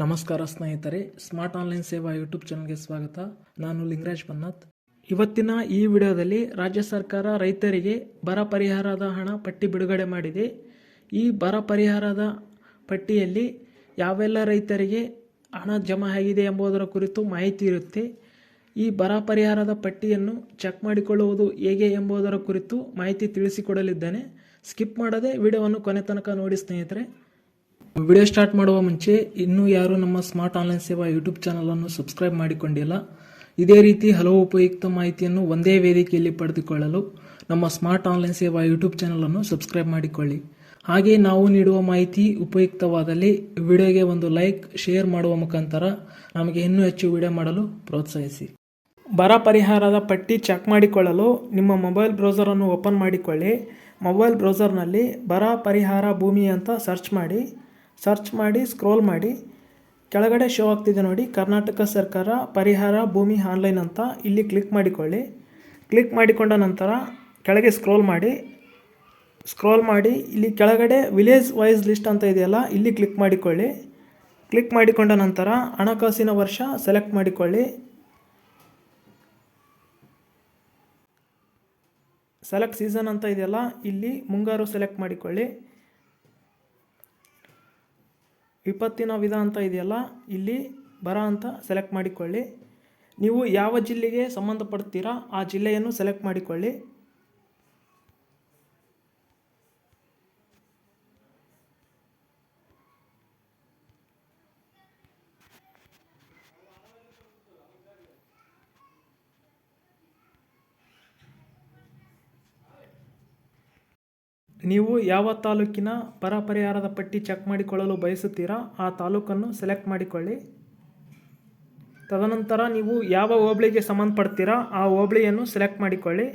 ನಮಸ್ಕಾರ ಸ್ನೇಹಿತರೆ smart online ಸೇವಾ ಯೂಟ್ಯೂಬ್ ಚಾನಲ್ಗೆ ಸ್ವಾಗತ. ನಾನು ಲಿಂಗರಾಜ್ ಬನ್ನತ್ ಇವತ್ತಿನ ಈ ವಿಡಿಯೋದಲ್ಲಿ ರಾಜ್ಯ ಸರ್ಕಾರ ರೈತರಿಗೆ ಬರ ಪರಿಹಾರದ ಹಣ ಪಟ್ಟಿ ಬಿಡುಗಡೆ ಮಾಡಿದೆ. ಈ ಬರ ಪರಿಹಾರದ ಪಟ್ಟಿಯಲ್ಲಿ ಯಾವೆಲ್ಲ ರೈತರಿಗೆ ಹಣ ಜಮಾ ಆಗಿದೆ ಎಂಬುದರ ಕುರಿತು ಮಾಹಿತಿ ಇರುತ್ತೆ. ಈ ಬರ ಪರಿಹಾರದ ಪಟ್ಟಿಯನ್ನು ಚೆಕ್ ಮಾಡಿಕೊಳ್ಳುವುದು ಹೇಗೆ ಎಂಬುದರ ಕುರಿತು ಮಾಹಿತಿ ತಿಳಿಸಿಕೊಡಲಿದ್ದೇನೆ. ಸ್ಕಿಪ್ ಮಾಡದೆ ವಿಡಿಯೋವನ್ನು ಕೊನೆ ತನಕ ನೋಡಿ ಸ್ನೇಹಿತರೆ. ವಿಡಿಯೋ ಸ್ಟಾರ್ಟ್ ಮಾಡುವ ಮುಂಚೆ ಇನ್ನೂ ಯಾರು ನಮ್ಮ ಸ್ಮಾರ್ಟ್ ಆನ್ಲೈನ್ ಸೇವಾ ಯೂಟ್ಯೂಬ್ ಚಾನಲನ್ನು ಸಬ್ಸ್ಕ್ರೈಬ್ ಮಾಡಿಕೊಂಡಿಲ್ಲ, ಇದೇ ರೀತಿ ಹಲವು ಉಪಯುಕ್ತ ಮಾಹಿತಿಯನ್ನು ಒಂದೇ ವೇದಿಕೆಯಲ್ಲಿ ಪಡೆದುಕೊಳ್ಳಲು ನಮ್ಮ ಸ್ಮಾರ್ಟ್ ಆನ್ಲೈನ್ ಸೇವಾ ಯೂಟ್ಯೂಬ್ ಚಾನಲನ್ನು ಸಬ್ಸ್ಕ್ರೈಬ್ ಮಾಡಿಕೊಳ್ಳಿ. ಹಾಗೆ ನಾವು ನೀಡುವ ಮಾಹಿತಿ ಉಪಯುಕ್ತವಾದಲ್ಲಿ ವಿಡಿಯೋಗೆ ಒಂದು ಲೈಕ್, ಶೇರ್ ಮಾಡುವ ಮುಖಾಂತರ ನಮಗೆ ಇನ್ನೂ ಹೆಚ್ಚು ವಿಡಿಯೋ ಮಾಡಲು ಪ್ರೋತ್ಸಾಹಿಸಿ. ಬರ ಪರಿಹಾರದ ಪಟ್ಟಿ ಚೆಕ್ ಮಾಡಿಕೊಳ್ಳಲು ನಿಮ್ಮ ಮೊಬೈಲ್ ಬ್ರೌಸರನ್ನು ಓಪನ್ ಮಾಡಿಕೊಳ್ಳಿ. ಮೊಬೈಲ್ ಬ್ರೌಸರ್ನಲ್ಲಿ ಬರ ಪರಿಹಾರ ಭೂಮಿ ಅಂತ ಸರ್ಚ್ ಮಾಡಿ. ಸರ್ಚ್ ಮಾಡಿ ಸ್ಕ್ರೋಲ್ ಮಾಡಿ. ಕೆಳಗಡೆ ಶೋ ಆಗ್ತಿದೆ ನೋಡಿ, ಕರ್ನಾಟಕ ಸರ್ಕಾರ ಪರಿಹಾರ ಭೂಮಿ ಆನ್ಲೈನ್ ಅಂತ ಇಲ್ಲಿ ಕ್ಲಿಕ್ ಮಾಡಿಕೊಳ್ಳಿ. ಕ್ಲಿಕ್ ಮಾಡಿಕೊಂಡ ನಂತರ ಕೆಳಗೆ ಸ್ಕ್ರೋಲ್ ಮಾಡಿ. ಸ್ಕ್ರೋಲ್ ಮಾಡಿ, ಇಲ್ಲಿ ಕೆಳಗಡೆ ವಿಲೇಜ್ ವೈಸ್ ಲಿಸ್ಟ್ ಅಂತ ಇದೆಯಲ್ಲ, ಇಲ್ಲಿ ಕ್ಲಿಕ್ ಮಾಡಿಕೊಳ್ಳಿ. ಕ್ಲಿಕ್ ಮಾಡಿಕೊಂಡ ನಂತರ ಹಣಕಾಸಿನ ವರ್ಷ ಸೆಲೆಕ್ಟ್ ಮಾಡಿಕೊಳ್ಳಿ. ಸೆಲೆಕ್ಟ್ ಸೀಸನ್ ಅಂತ ಇದೆಯಲ್ಲ, ಇಲ್ಲಿ ಮುಂಗಾರು ಸೆಲೆಕ್ಟ್ ಮಾಡಿಕೊಳ್ಳಿ. ವಿಪತ್ತಿನ ವಿಧ ಅಂತ ಇದೆಯಲ್ಲ, ಇಲ್ಲಿ ಬರ ಅಂತ ಸೆಲೆಕ್ಟ್ ಮಾಡಿಕೊಳ್ಳಿ. ನೀವು ಯಾವ ಜಿಲ್ಲೆಗೆ ಸಂಬಂಧಪಡ್ತೀರಾ ಆ ಜಿಲ್ಲೆಯನ್ನು ಸೆಲೆಕ್ಟ್ ಮಾಡಿಕೊಳ್ಳಿ. ನೀವು ಯಾವ ತಾಲೂಕಿನ ಬರ ಪರಿಹಾರದ ಪಟ್ಟಿ ಚೆಕ್ ಮಾಡಿಕೊಳ್ಳಲು ಬಯಸುತ್ತೀರಾ, ಆ ತಾಲೂಕನ್ನು ಸೆಲೆಕ್ಟ್ ಮಾಡಿಕೊಳ್ಳಿ. ತದನಂತರ ನೀವು ಯಾವ ಹೋಬಳಿಗೆ ಸಂಬಂಧಪಡ್ತೀರಾ, ಆ ಹೋಬಳಿಯನ್ನು ಸೆಲೆಕ್ಟ್ ಮಾಡಿಕೊಳ್ಳಿ.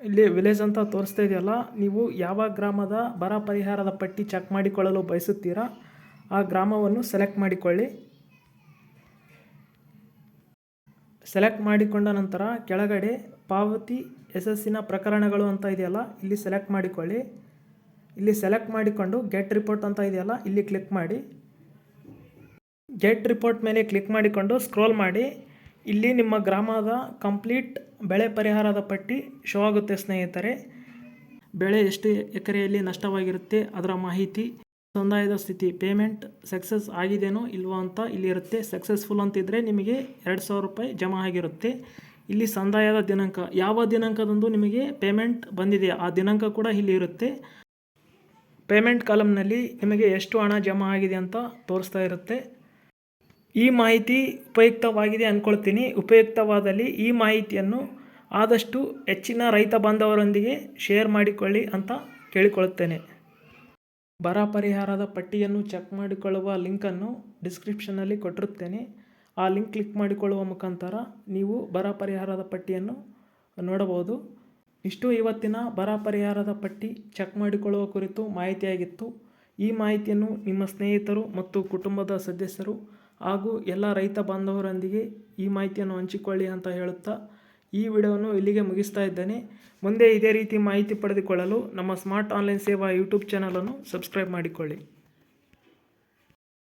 ಇಲ್ಲಿ ವಿಲೇಜ್ ಅಂತ ತೋರಿಸ್ತಾ ಇದೆಯಲ್ಲ, ನೀವು ಯಾವ ಗ್ರಾಮದ ಬರ ಪರಿಹಾರದ ಪಟ್ಟಿ ಚೆಕ್ ಮಾಡಿಕೊಳ್ಳಲು ಬಯಸುತ್ತೀರಾ, ಆ ಗ್ರಾಮವನ್ನು ಸೆಲೆಕ್ಟ್ ಮಾಡಿಕೊಳ್ಳಿ. ಸೆಲೆಕ್ಟ್ ಮಾಡಿಕೊಂಡ ನಂತರ ಕೆಳಗಡೆ ಪಾವತಿ ಯಶಸ್ಸಿನ ಪ್ರಕರಣಗಳು ಅಂತ ಇದೆಯಲ್ಲ, ಇಲ್ಲಿ ಸೆಲೆಕ್ಟ್ ಮಾಡಿಕೊಳ್ಳಿ. ಇಲ್ಲಿ ಸೆಲೆಕ್ಟ್ ಮಾಡಿಕೊಂಡು ಗೆಟ್ ರಿಪೋರ್ಟ್ ಅಂತ ಇದೆಯಲ್ಲ, ಇಲ್ಲಿ ಕ್ಲಿಕ್ ಮಾಡಿ. ಗೆಟ್ ರಿಪೋರ್ಟ್ ಮೇಲೆ ಕ್ಲಿಕ್ ಮಾಡಿಕೊಂಡು ಸ್ಕ್ರೋಲ್ ಮಾಡಿ. ಇಲ್ಲಿ ನಿಮ್ಮ ಗ್ರಾಮದ ಕಂಪ್ಲೀಟ್ ಬೆಳೆ ಪರಿಹಾರದ ಪಟ್ಟಿ ಶೋ ಆಗುತ್ತೆ ಸ್ನೇಹಿತರೆ. ಬೆಳೆ ಎಷ್ಟು ಎಕರೆಯಲ್ಲಿ ನಷ್ಟವಾಗಿರುತ್ತೆ ಅದರ ಮಾಹಿತಿ. ಸಂದಾಯದ ಸ್ಥಿತಿ ಪೇಮೆಂಟ್ ಸಕ್ಸಸ್ ಆಗಿದೆಯೋ ಇಲ್ವೋ ಅಂತ ಇಲ್ಲಿ ಇರುತ್ತೆ ಸಕ್ಸಸ್ಫುಲ್ ಅಂತಿದ್ದರೆ ನಿಮಗೆ ಎರಡು ಸಾವಿರ ರೂಪಾಯಿ ಜಮಾ ಆಗಿರುತ್ತೆ. ಇಲ್ಲಿ ಸಂದಾಯದ ದಿನಾಂಕ. ಯಾವ ದಿನಾಂಕದಂದು ನಿಮಗೆ ಪೇಮೆಂಟ್ ಬಂದಿದೆ? ಆ ದಿನಾಂಕ ಕೂಡ ಇಲ್ಲಿ ಇರುತ್ತೆ. ಪೇಮೆಂಟ್ ಕಾಲಮ್ನಲ್ಲಿ ನಿಮಗೆ ಎಷ್ಟು ಹಣ ಜಮಾ ಆಗಿದೆ ಅಂತ ತೋರಿಸ್ತಾ ಇರುತ್ತೆ. ಈ ಮಾಹಿತಿ ಉಪಯುಕ್ತವಾಗಿದೆ ಅಂದ್ಕೊಳ್ತೀನಿ ಉಪಯುಕ್ತವಾದಲ್ಲಿ ಈ ಮಾಹಿತಿಯನ್ನು ಆದಷ್ಟು ಹೆಚ್ಚಿನ ರೈತ ಬಾಂಧವರೊಂದಿಗೆ ಶೇರ್ ಮಾಡಿಕೊಳ್ಳಿ ಅಂತ ಕೇಳಿಕೊಳ್ಳುತ್ತೇನೆ. ಬರ ಪರಿಹಾರದ ಪಟ್ಟಿಯನ್ನು ಚೆಕ್ ಮಾಡಿಕೊಳ್ಳುವ ಲಿಂಕನ್ನು ಡಿಸ್ಕ್ರಿಪ್ಷನ್ನಲ್ಲಿ ಕೊಟ್ಟಿರುತ್ತೇನೆ. ಆ ಲಿಂಕ್ ಕ್ಲಿಕ್ ಮಾಡಿಕೊಳ್ಳುವ ಮುಖಾಂತರ ನೀವು ಬರ ಪರಿಹಾರದ ಪಟ್ಟಿಯನ್ನು ನೋಡಬಹುದು. ಇಷ್ಟು ಇವತ್ತಿನ ಬರ ಪರಿಹಾರದ ಪಟ್ಟಿ ಚೆಕ್ ಮಾಡಿಕೊಳ್ಳುವ ಕುರಿತು ಮಾಹಿತಿಯಾಗಿತ್ತು. ಈ ಮಾಹಿತಿಯನ್ನು ನಿಮ್ಮ ಸ್ನೇಹಿತರು ಮತ್ತು ಕುಟುಂಬದ ಸದಸ್ಯರು ಹಾಗೂ ಎಲ್ಲ ರೈತ ಬಾಂಧವರೊಂದಿಗೆ ಈ ಮಾಹಿತಿಯನ್ನು ಹಂಚಿಕೊಳ್ಳಿ ಅಂತ ಹೇಳುತ್ತಾ ಈ ವಿಡಿಯೋವನ್ನು ಇಲ್ಲಿಗೆ ಮುಗಿಸ್ತಾ ಇದ್ದೇನೆ. ಮುಂದೆ ಇದೇ ರೀತಿ ಮಾಹಿತಿ ಪಡೆದುಕೊಳ್ಳಲು ನಮ್ಮ ಸ್ಮಾರ್ಟ್ ಆನ್ಲೈನ್ ಸೇವಾ ಯೂಟ್ಯೂಬ್ ಚಾನಲನ್ನು ಸಬ್ಸ್ಕ್ರೈಬ್ ಮಾಡಿಕೊಳ್ಳಿ.